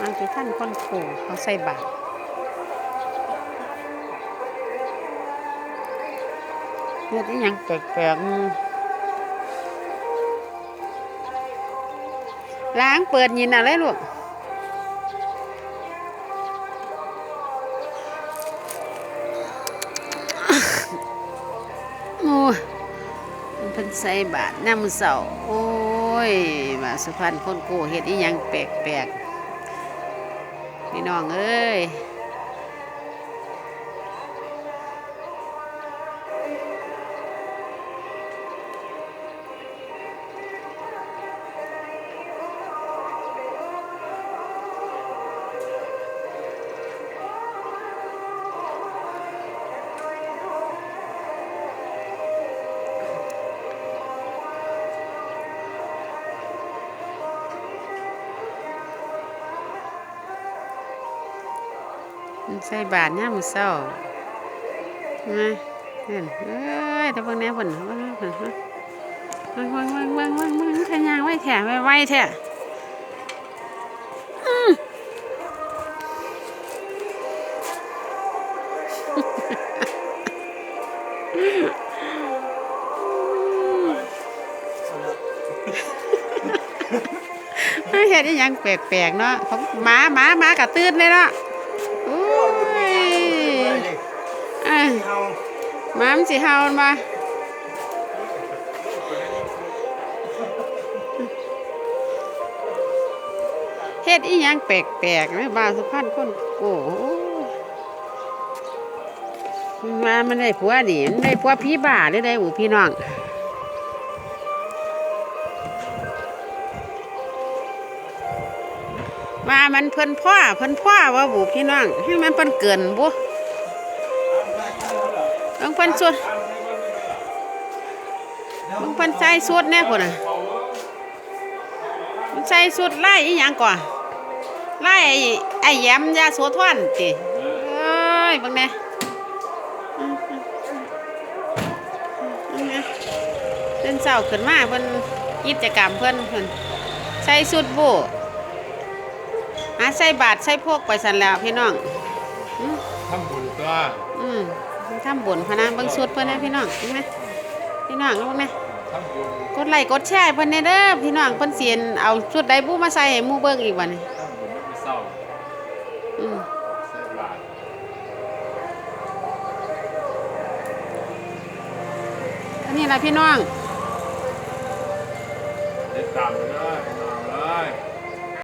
มันคือขั้นคนโขเขาใส่บาตรเนื้อที่ยังแปลกๆอืมล้างเปิดยินอะไรลูกโอ้ยมันเพิ่นใส่บาทน้ำเสาโอ้ยบาสุพรรณคนโกเฮ็ดอีหยังแปลกๆ พี่น้องเอ้ย ใส่บาทเน้ำเสามาเห็นเอ้ยแต่บางแนวเพิ่นเบิ่งเพิ่นเบิ่งเบิ่งเบิ่งเบิ่งบิ่งเบิ่งบิ่งขยางไว้แท้ไว้ไว้แท้อืมเฮ็ดยังแปลกๆเนาะของหมาหมาหมากระตื้นเลยเนาะ หมามันสิเห่ามันมาเฮ็ดอีหยังแปลกๆแม่บ้าสุพรรณคนโอ้โหมามันได้ผัวนี่มันได้ผัวพี่บ้าหรือได้อูพี่น้องว่ามันเพิ่นพ่อเพิ่นพ่อว่าบุพี่น้องให้มันเพิ่นเกินบุ ต้องเพิ่นสุดต้องเพิ่นใส่สุดแน่คนน่ะมันใส่สุดไล่อีหยังก่อนไล่ไอ้ไอ้แย้มยาโสธรติเอ้ยเบังแน่อืมอืมอืมอืมเพิ่นเศร้าขึ้นมาเพิ่นกิจกรรมเพิ่นเพิ่นใส่สุดบุหาใส่บาทใส่พวกไปสันแล้วพี่น้องทำบุญตัวอืม ทำบุญพะนะเบิ่งสุดเพิ่นนะพี่น้องเห็นไหมพี่น้องลูกนะทำบุญกดไลค์กดแชร์ให้เพิ่นแน่เด้อพี่น้องเพิ่นเสียนเอาชุดใดบูมาใส่ให้หมู่เบิ่งอีกวันนี้ทำบุญไม่เศร้าอืมใส่บาตรอันนี้ล่ะพี่น้องติดตามเลยนะ